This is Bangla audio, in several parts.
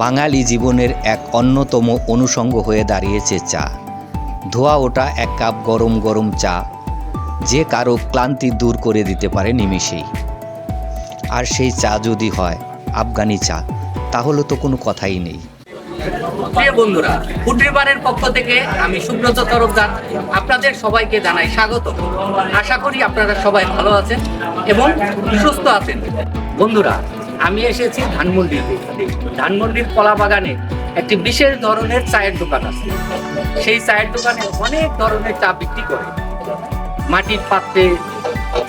বাঙালি জীবনের এক অন্যতম অনুষঙ্গ হয়ে দাঁড়িয়েছে চা। ধোয়া ওটা এক কাপ গরম গরম চা। যে কারও ক্লান্তি দূর করে দিতে পারে নিমিষেই। আর সেই চা যদি হয়, আফগানি চা, তাহলে তো কোনো কথাই নেই। প্রিয় বন্ধুরা, ফুটরিবারের পক্ষ থেকে আমি সুব্রত তরফদার আপনাদের সবাইকে জানাই স্বাগত। আশা করি আপনারা সবাই ভালো আছেন এবং সুস্থ আছেন। বন্ধুরা আমি এসেছি ধানমন্ডিতে। ধানমন্ডির কলা বাগানে একটি বিশেষ ধরনের চায়ের দোকান আছে। সেই চায়ের দোকানে অনেক ধরনের চা বিক্রি করে। মাটির পাত্রে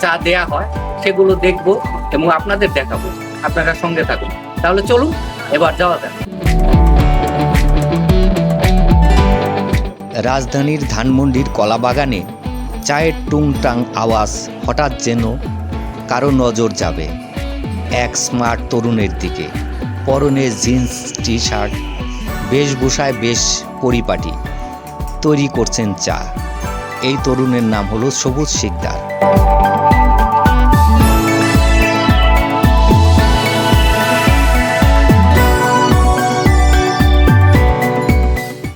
চা দেয়া হয়, সেগুলো দেখব এবং আপনাদের দেখাবো। আপনারা সঙ্গে থাকুন। তাহলে চলুন, এবার যাওয়া যাক। রাজধানীর ধানমন্ডির কলাবাগানে চায়ের টুংটাং আওয়াজ হঠাৎ যেন কারও নজর যাবে। এক স্মার্ট তরুণের দিকে। পরনে জিন্স টি শার্ট বেশভূষায় বেশ পরিপাটি। তৈরি করছেন চা। এই তরুণের নাম হলো সবুজ শিকদার।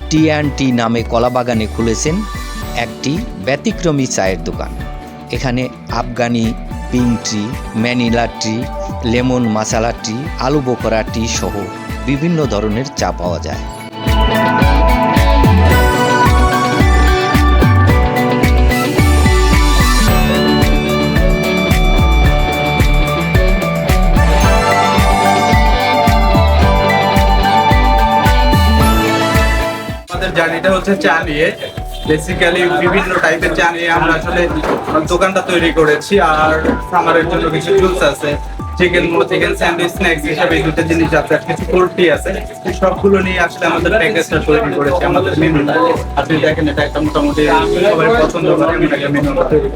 টি অ্যান্ড টি নামে কলাবাগানে খুলেছেন একটি ব্যতিক্রমী চায়ের দোকান। এখানে Afghani pink tea Manila tea, lemon masala tea, আলু বোকরা টি সহ বিভিন্ন ধরনের চা পাওয়া যায়। জার্নিটা হচ্ছে চা নিয়ে। বেসিক্যালি বিভিন্ন টাইপের চা নিয়ে আমরা আসলে দোকানটা তৈরি করেছি আর সামারের জন্য কিছু জুস আছে চিকেন চিকেন স্যান্ডউইচ স্ন্যাক্স হিসাবে দুটো জিনিস আছে কিছু টি আছে। সবগুলো নিয়ে আসলে আমাদের প্যাকেজটা তৈরি করেছি, আমাদের মেনুটা আপনি দেখেন এটা একটা মোটামুটি সবাই পছন্দ করে একটা মেনু তৈরি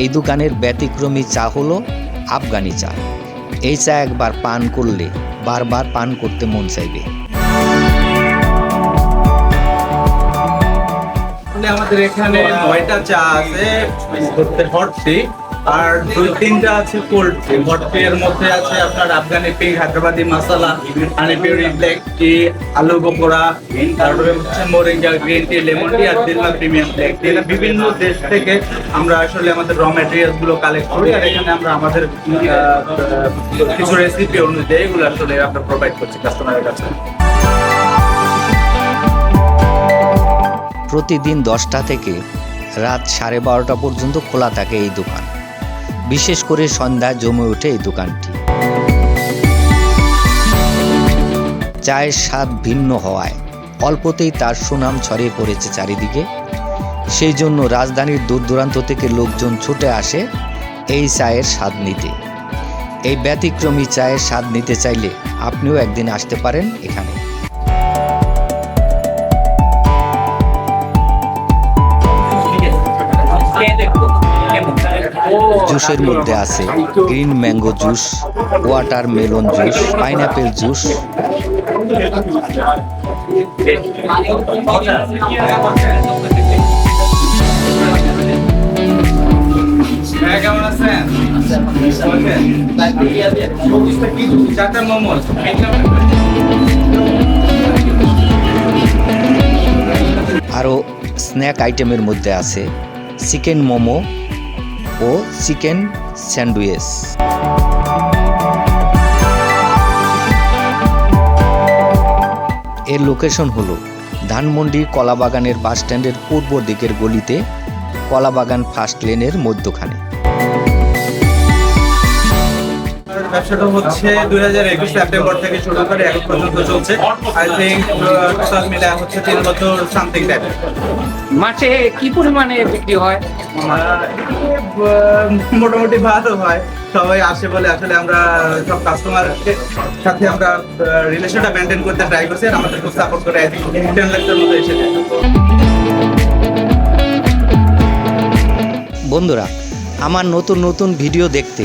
এই দোকানের ব্যতিক্রমী চা হলো আফগানি চা এই চা একবার পান করলে বারবার পান করতে মন চাইবে। আমাদের এখানে নয়টা চা আছে? হট টি আর দুই তিনটা আছে হট টি এর মধ্যে আছে আপনার আফগানি পিঙ্ক হায়দ্রাবাদি মশলা হানি পিউরি ব্ল্যাক টি আলু গোপরা তারপরে হচ্ছে moringa green tea lemon tea আর দিলমা প্রিমিয়াম ব্ল্যাক টি বিভিন্ন দেশ থেকে আমরা আসলে আমাদের র ম্যাটেরিয়ালসগুলো কালেক্ট করি, আর এখানে আমরা আমাদের কিছু রেসিপি অনুযায়ী এগুলো আসলে আমরা প্রোভাইড করছি কাস্টমারের কাছে। প্রতিদিন দশটা থেকে রাত সাড়ে বারোটা পর্যন্ত খোলা থাকে এই দোকান। বিশেষ করে সন্ধ্যায় জমে ওঠে এই দোকানটি। চায়ের স্বাদ ভিন্ন হওয়ায় অল্পতেই তার সুনাম ছড়িয়ে পড়েছে চারিদিকে। সেই জন্য রাজধানীর দূর দূরান্ত থেকে লোকজন ছুটে আসে এই চায়ের স্বাদ নিতে। এই ব্যতিক্রমী চায়ের স্বাদ নিতে চাইলে আপনিও একদিন আসতে পারেন এখানে। জুসের মধ্যে আছে green mango juice watermelon juice pineapple juice. হ্যাঁ কেমন আছেন? চারটা মোমোজ আরও স্ন্যাক আইটেমের মধ্যে আছে চিকেন মোমো ও চিকেন স্যান্ডউইচ। এর লোকেশন হল ধানমন্ডি কলাবাগানের বাস স্ট্যান্ডের পূর্ব দিকের গলিতে কলাবাগান ফার্স্ট লেনের মধ্যখানে। ব্যবসাটা হচ্ছে দুই হাজার একুশ সেপ্টেম্বর থেকে শুরু করে এখন পর্যন্ত চলছে। আই থিঙ্ক টোটাল মিলে হচ্ছে তিন বছর সামথিং টাইপ মাসে কি পরিমাণে বিক্রি হয়? মোটামুটি ভালো হয়। সবাই আসে বলে আসলে আমরা সব কাস্টমার সাথে আমরা রিলেশনটা মেনটেন করতে ট্রাই করছি আর আমাদের খুব সাপোর্ট করে টেন লাখের মতো এসে বন্ধুরা আমার নতুন নতুন ভিডিও দেখতে